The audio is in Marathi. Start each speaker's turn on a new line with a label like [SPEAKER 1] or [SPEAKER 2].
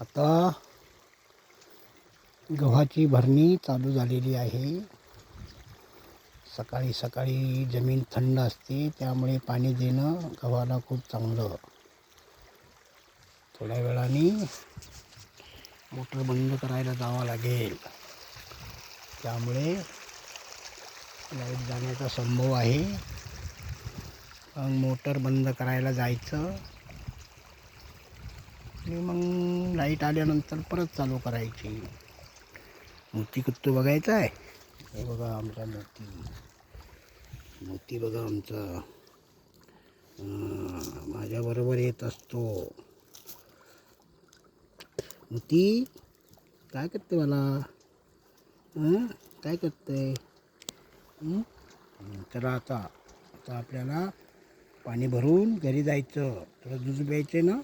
[SPEAKER 1] आता गव्हाची भरणी चालू झालेली आहे. सकाळी सकाळी जमीन थंड असते त्यामुळे पाणी देणं गव्हाला खूप चांगलं. थोड्या वेळाने मोटर बंद करायला जावं लागेल. त्यामुळे लाइट जाण्याचा संभव आहे. मग मोटर बंद करायला जायचं. आणि मग लाइट आल्यानंतर परत चालू करायची. मोती कुत्तू बघायचा आहे. हे बघा आमचा मोती मोती बघा आमचा. माझ्याबरोबर येत असतो. मोती काय करते मला? काय करते? चला आता आता आपल्याला पाणी भरून घरी जायचं. थोडं दूध प्यायचे ना.